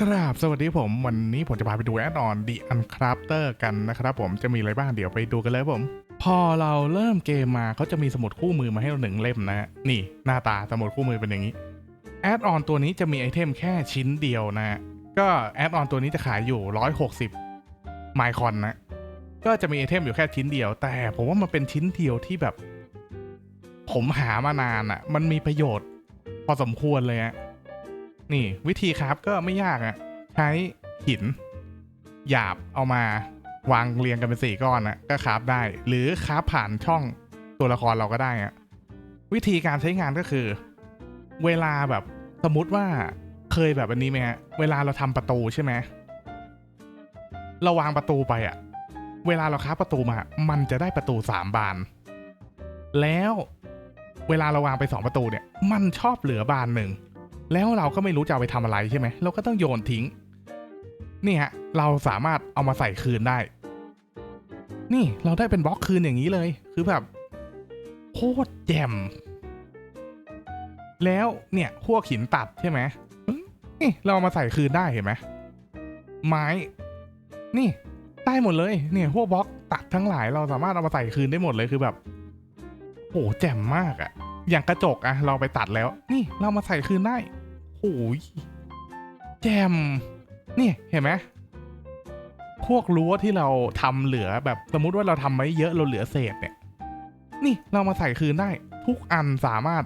กราบสวัสดีผม วันนี้ผมจะพาไปดูแอดออนดีอันคราฟเตอร์กันนะครับผมจะมีอะไรบ้างเดี๋ยวไปดูกันเลยผม พอเราเริ่มเกมมาเขาจะมีสมุดคู่มือมาให้เราหนึ่งเล่มนะ นี่หน้าตาสมุดคู่มือเป็นอย่างนี้แอดออนตัวนี้จะมีไอเทมแค่ชิ้นเดียวนะฮะก็แอดออนตัวนี้จะขายอยู่ 160ไมคอนนะ ก็จะมีไอเทมอยู่แค่ชิ้นเดียว แต่ผมว่ามันเป็นชิ้นเดียวที่แบบ ผมหามานานอะ่ะ มันมีประโยชน์ พอสมควรเลยอะ นี่วิธีครับก็ไม่ยากอะ่ะใช้หิน หยาบเอามาวางเรียงกันเป็นสี่ก้อนนะก็คราฟได้ หรือคราฟผ่านช่องตัวละครเราก็ได้อะวิธีการใช้งานก็คือ เวลาแบบสมมติว่าเคยแบบอันนี้ไหมฮะเวลาเราทำประตูใช่ไหมเราวางประตูไปอะเวลาเราคราประตูมา มันจะได้ประตูสามบาน แล้วเวลาเราวางไปสองประตูเนี่ย มันชอบเหลือบานหนึ่ง แล้วเราก็ไม่รู้จะเอาไปทำอะไรใช่ไหมเราก็ต้องโยนทิ้ง นี่ฮะ เราสามารถเอามาใส่คืนได้ นี่เราได้เป็นบล็อกคืนอย่างนี้เลย คือแบบโคตรแจ่มแล้วเนี่ยพวกหินตัดใช่ไหมนี่เราเอามาใส่คืนได้เห็นไหมไม้ นี่ได้หมดเลย เนี่ยพวกบล็อกตัดทั้งหลายเราสามารถเอามาใส่คืนได้หมดเลยคือแบบโหแจ่มมากอะอย่างกระจกอะเราไปตัดแล้ว นี่เรามาใส่คืนได้ โอ้ยแจมนี่เห็นไหมพวกรั้วที่เราทำเหลือแบบสมมุติว่าเราทำไว้เยอะเราเหลือเศษเนี่ย นี่เรามาใส่คืนได้ ทุกอันสามารถ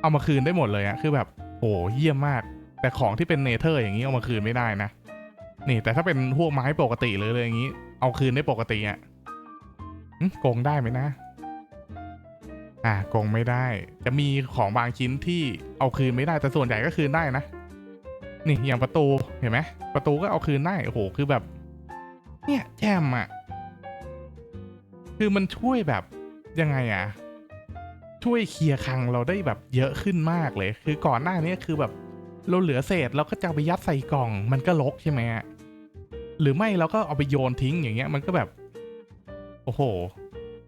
เอามาคืนได้หมดเลยอะคือแบบโอ้เยี่ยมมาก แต่ของที่เป็นเนเธอร์อย่างนี้เอามาคืนไม่ได้นะ นี่ แต่ถ้าเป็นพวกไม้ปกติหรืออะไรอย่างนี้ เอาคืนได้ปกติอะโกงได้ไหมนะ อ่าโกงไม่ได้ จะมีของบางชิ้นที่เอาคืนไม่ได้แต่ส่วนใหญ่ก็คืนได้นะ นี่อย่างประตูเห็นไหมประตูก็เอาคืนได้โอ้โหคือแบบ เนี่ยแจมอะ่ะ คือมันช่วยแบบยังไงอะ่ะ ช่วยเคลียร์คังเราได้แบบเยอะขึ้นมากเลย คือก่อนหน้านี้คือแบบเราเหลือเศษเราก็จะไปยัดใส่กล่อง มันก็ลกใช่ไหมฮะหรือไม่เราก็เอาไปโยนทิ้งอย่างเงี้ย มันก็แบบ โอ้โห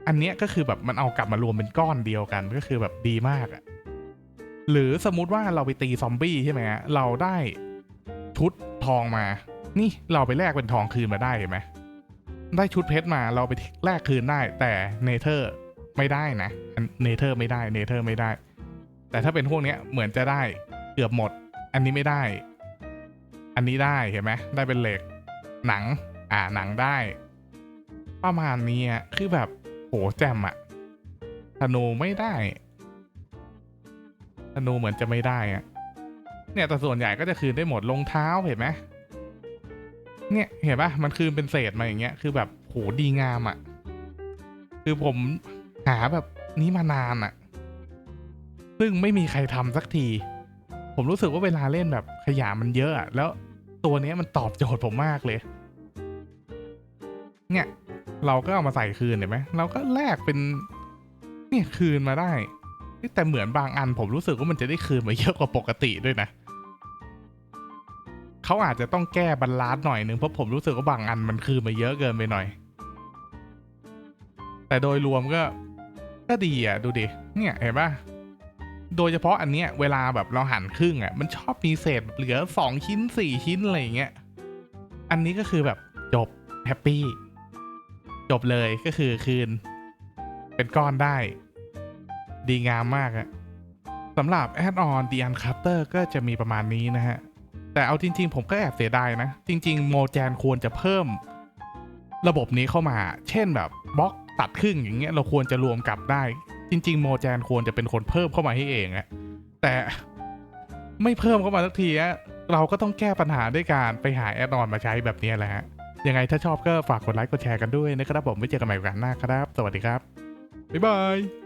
อันเนี้ยก็คือแบบมันเอากลับมารวมเป็นก้อนเดียวกันก็คือแบบดีมากอะหรือสมมุติว่าเราไปตีซอมบี้ใช่ไหมฮะเราได้ชุดทองมา นี่เราไปแลกเป็นทองคืนมาได้เห็นไหมได้ชุดเพชรมาเราไปแลกคืนได้ แต่เนเธอร์ไม่ได้นะเนเธอร์ไม่ได้เนเธอร์ไม่ได้ แต่ถ้าเป็นพวกเนี้ยเหมือนจะได้เกือบหมด อันนี้ไม่ได้ อันนี้ได้เห็นไหมได้เป็นเหล็ก หนัง อ่าหนังได้ ประมาณนี้อะคือแบบ หแจมอะธนูไม่ได้ธนูเหมือนจะไม่ได้อะเนี่ยแต่ส่วนใหญ่ก็จะคืนได้หมดรองเท้าเห็นไหมเนี่ยเห็นปะมันคืนเป็นเศษมาอย่างเงี้ยคือแบบโหดีงามอะ คือผมหาแบบนี้มานานอะ ซึ่งไม่มีใครทำสักที ผมรู้สึกว่าเวลาเล่นแบบขยะมันเยอะอะแล้วตัวนี้มันตอบโจทย์ผมมากเลย เนี่ย เราก็เอามาใส่คืนเห็นไหมเราก็แลกเป็นเนี่ยคืนมาได้ แต่เหมือนบางอันผมรู้สึกว่ามันจะได้คืนมาเยอะกว่าปกติด้วยนะเขาอาจจะต้องแก้บรรลัดหน่อยนึงเพราะผมรู้สึกว่าบางอันมันคืนมาเยอะเกินไปหน่อย แต่โดยรวมก็ก็ดีอะดูดิเนี่ยเห็นปะโดยเฉพาะอันเนี้ยเวลาแบบเราหั่นครึ่งอะมันชอบมีเศษเหลือสองชิ้นสี่ชิ้นอะไรอย่างเงี้ยอันนี้ก็คือแบบจบแฮปปี้ จบเลยก็คือคืน เป็นก้อนได้ ดีงามมากอะสำหรับแอดออนดีอันคัตเตอร์ก็จะมีประมาณนี้นะฮะ แต่เอาจริง ๆ ผมก็แอบเสียดายนะ จริง ๆ โมแจนควรจะเพิ่มระบบนี้เข้ามา เช่นแบบบล็อกตัดครึ่งอย่างเงี้ยเราควรจะรวมกลับได้ จริง ๆ โมแจนควรจะเป็นคนเพิ่มเข้ามาให้เองอะแต่ไม่เพิ่มเข้ามาสักทีอะเราก็ต้องแก้ปัญหาด้วยการไปหาแอดออนมาใช้แบบนี้แหละฮะ ยังไงถ้าชอบก็ฝากกดไลค์กดแชร์กันด้วยนะครับผมไว้เจอกันใหม่โอกาสหน้าครับ สวัสดีครับบ๊ายบาย